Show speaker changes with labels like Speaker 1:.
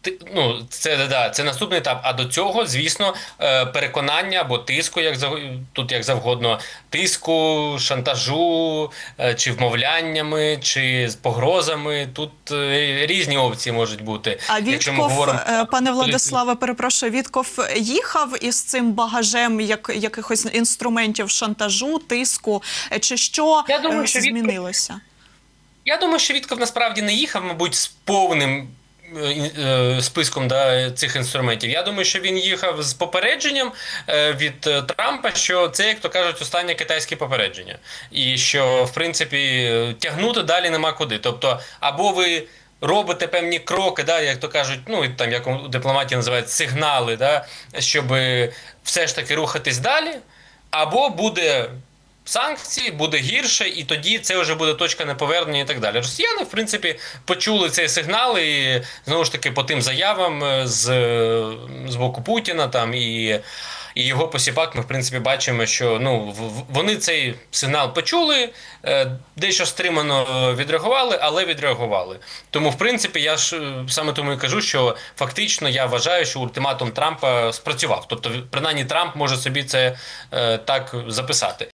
Speaker 1: ти- ну, це, да, це наступний етап. А до цього, звісно, е, переконання або тиску, як тут як завгодно, тиску, шантажу, е, чи вмовляннями, чи з погрозами. Тут е, різні опції можуть бути.
Speaker 2: А Вітков,
Speaker 1: говоримо
Speaker 2: пане Владиславе, перепрошую, Вітков їхав із цим багажем як, якихось інструментів шантажу, тиску, чи що
Speaker 1: Я думаю, що Вітков-
Speaker 2: змінилося?
Speaker 1: Я думаю, що Вітков насправді не їхав, мабуть, з повним списком да, цих інструментів. Я думаю, що він їхав з попередженням е, від е, Трампа, що це, як то кажуть, останнє китайське попередження. І що, в принципі, е, тягнути далі нема куди. Тобто, або ви. Робите певні кроки, да, як то кажуть, ну там як у дипломатії називають сигнали, да, щоб все ж таки рухатись далі, або буде санкції, буде гірше, і тоді це вже буде точка неповернення і так далі. Росіяни, в принципі, почули цей сигнал, і знову ж таки по тим заявам е, з, з боку Путіна там і. І його посіпак, ми в принципі бачимо, що ну вони цей сигнал почули, е, дещо стримано е, відреагували, але відреагували. Тому, в принципі, я ж е, саме тому і кажу, що фактично я вважаю, що ультиматум Трампа спрацював. Тобто, принаймні, Трамп може собі це е, так записати.